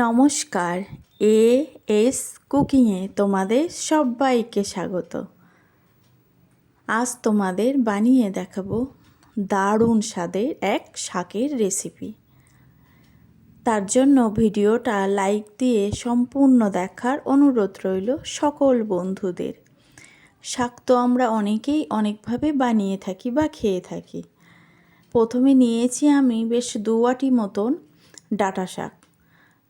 নমস্কার A S কুকিংয়ে তোমাদের সবাইকে স্বাগত। আজ তোমাদের বানিয়ে দেখাবো দারুণ স্বাদের এক শাকের রেসিপি। তার জন্য ভিডিওটা লাইক দিয়ে সম্পূর্ণ দেখার অনুরোধ রইল সকল বন্ধুদের। শাক তো আমরা অনেকেই অনেকভাবে বানিয়ে থাকি বা খেয়ে থাকি। প্রথমে নিয়েছি আমি বেশ দুয়াটি মতন ডাটা শাক।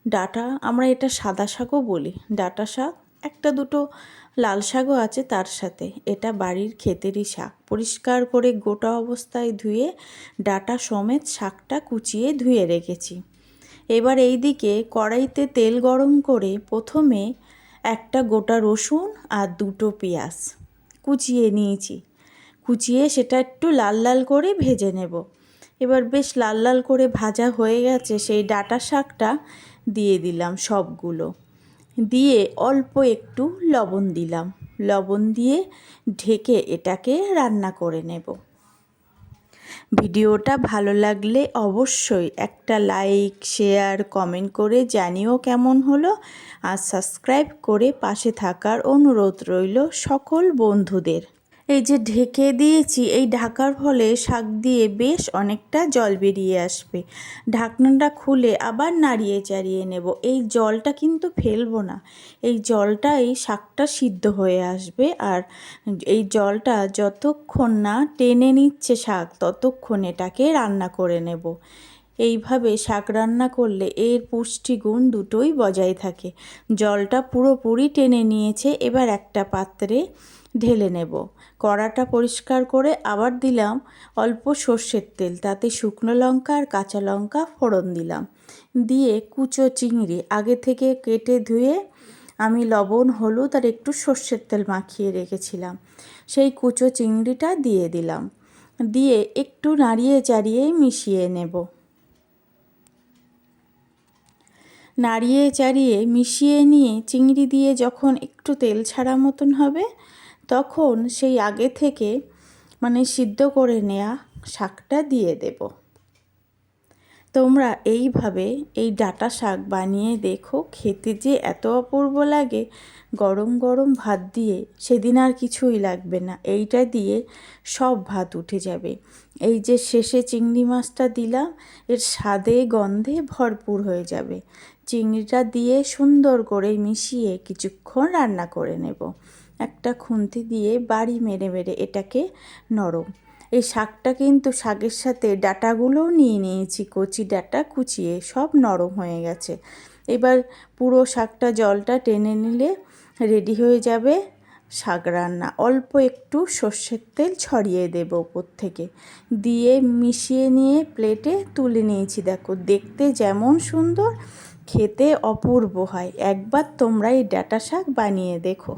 ডাটা আমরা এটা সাদা শাকও বলি। ডাটা শাক, একটা দুটো লাল শাকও আছে তার সাথে। এটা বাড়ির ক্ষেতেরই শাক। পরিষ্কার করে গোটা অবস্থায় ধুয়ে ডাটা সমেত শাকটা কুচিয়ে ধুয়ে রেখেছি। এবার এই দিকে কড়াইতে তেল গরম করে প্রথমে একটা গোটা রসুন আর দুটো পেঁয়াজ কুচিয়ে নিয়েছি। কুচিয়ে সেটা একটু লাল লাল করে ভেজে নেব। এবার বেশ লাল লাল করে ভাজা হয়ে গেছে সেই ডাটা শাকটা দিয়ে দিলাম সবগুলো। দিয়ে অল্প একটু লবণ দিলাম। লবণ দিয়ে ঢেকে এটাকে রান্না করে নেব। ভিডিওটা ভালো লাগলে অবশ্যই একটা লাইক, শেয়ার, কমেন্ট করে জানিও কেমন হলো। আর সাবস্ক্রাইব করে পাশে থাকার অনুরোধ রইল সকল বন্ধুদের। এই যে ঢেকে দিয়েছি, এই ঢাকার ফলে শাক দিয়ে বেশ অনেকটা জল বেরিয়ে আসবে। ঢাকনাটা খুলে আবার নাড়িয়ে চাড়িয়ে নেব। এই জলটা কিন্তু ফেলব না। এই জলটাই শাকটা সিদ্ধ হয়ে আসবে আর এই জলটা যতক্ষণ না টেনে নিচ্ছে শাক, ততক্ষণ এটাকে রান্না করে নেব। এইভাবে শাক রান্না করলে এর পুষ্টিগুণ দুটোই বজায় থাকে। জলটা পুরোপুরি টেনে নিয়েছে, এবার একটা পাত্রে ঢেলে নেব। কড়াটা পরিষ্কার করে আবার দিলাম অল্প সর্ষের তেল, তাতে শুকনো লঙ্কা আর কাঁচা লঙ্কা ফোড়ন দিলাম। দিয়ে কুচো চিংড়ি, আগে থেকে কেটে ধুয়ে আমি লবণ, হলুদ আর একটু সর্ষের তেল মাখিয়ে রেখেছিলাম। সেই কুচো চিংড়িটা দিয়ে দিলাম। দিয়ে একটু নাড়িয়ে চাড়িয়ে মিশিয়ে নেব। নাড়িয়ে চাড়িয়ে মিশিয়ে নিয়ে চিংড়ি দিয়ে যখন একটু তেল ছাড়া মতন হবে, তখন সেই আগে থেকে মানে সিদ্ধ করে নেওয়া শাকটা দিয়ে দেব। তোমরা এইভাবে এই ডাটা শাক বানিয়ে দেখো, খেতে যে এত অপূর্ব লাগে, গরম গরম ভাত দিয়ে সেদিন আর কিছুই লাগবে না। এইটা দিয়ে সব ভাত উঠে যাবে। এই যে শেষে চিংড়ি মাছটা দিলাম, এর স্বাদে, গন্ধে ভরপুর হয়ে যাবে। চিংড়িটা দিয়ে সুন্দর করে মিশিয়ে কিছুক্ষণ রান্না করে নেব। একটা খুন্তি দিয়ে বাড়ি মেরে মেরে এটাকে নরম এই শাকটা কিন্তু শাকের সাথে ডাটাগুলোও নিয়ে নিয়েছি, কচি ডাটা, কুচিয়ে, সব নরম হয়ে গেছে। এবার পুরো শাকটা জলটা টেনে নিলে রেডি হয়ে যাবে শাক রান্না। অল্প একটু সর্ষের তেল ছড়িয়ে দেব ওপর থেকে। দিয়ে মিশিয়ে নিয়ে প্লেটে তুলে নিয়েছি। দেখো, দেখতে যেমন সুন্দর, খেতে অপূর্ব হয়। একবার তোমরা এই ডাটা শাক বানিয়ে দেখো।